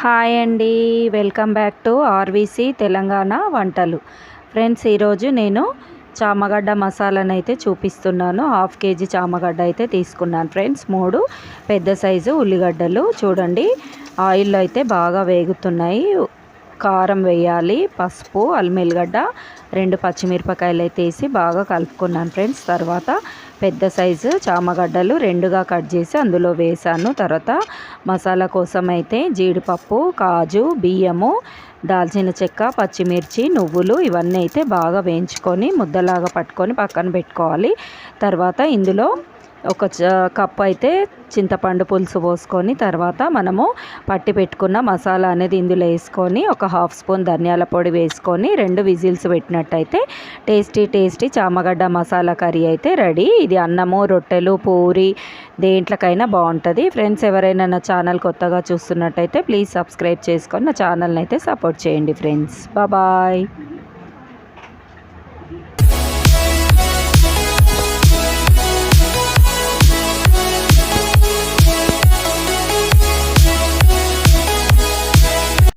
Hi అండి. Welcome back to R V C Telangana వంటలు. Friends ఈరోజు నేను చామగడ్డ మసాలాను అయితే చూపిస్తున్నాను. హాఫ్ కేజీ చామగడ్డ అయితే తీసుకున్నాను ఫ్రెండ్స్. మూడు పెద్ద సైజు ఉల్లిగడ్డలు. చూడండి ఆయిల్లో అయితే బాగా వేగుతున్నాయి. కారం వేయాలి పసుపు అల్మెల్లిగడ్డ రెండు పచ్చిమిరపకాయలు అయితే వేసి బాగా కలుపుకున్నాను ఫ్రెండ్స్. తర్వాత పెద్ద సైజు చామగడ్డలు రెండుగా కట్ చేసి అందులో వేసాను. తర్వాత మసాలా కోసం అయితే జీడిపప్పు కాజు బియ్యము దాల్చిన చెక్క పచ్చిమిర్చి నువ్వులు ఇవన్నీ అయితే బాగా వేయించుకొని ముద్దలాగా పట్టుకొని పక్కన పెట్టుకోవాలి. తర్వాత ఇందులో ఒక కప్పు అయితే చింతపండు పులుసు పోసుకొని తర్వాత మనము పట్టి పెట్టుకున్న మసాలా అనేది ఇందులో వేసుకొని ఒక హాఫ్ స్పూన్ ధనియాల పొడి వేసుకొని రెండు విజిల్స్ పెట్టినట్టయితే టేస్టీ టేస్టీ చామగడ్డ మసాలా కర్రీ అయితే రెడీ. ఇది అన్నము రొట్టెలు పూరి దేంట్లకైనా బాగుంటుంది. ఫ్రెండ్స్ ఎవరైనా నా ఛానల్ కొత్తగా చూస్తున్నట్టయితే ప్లీజ్ సబ్స్క్రైబ్ చేసుకొని నా ఛానల్ని అయితే సపోర్ట్ చేయండి ఫ్రెండ్స్. బాయ్.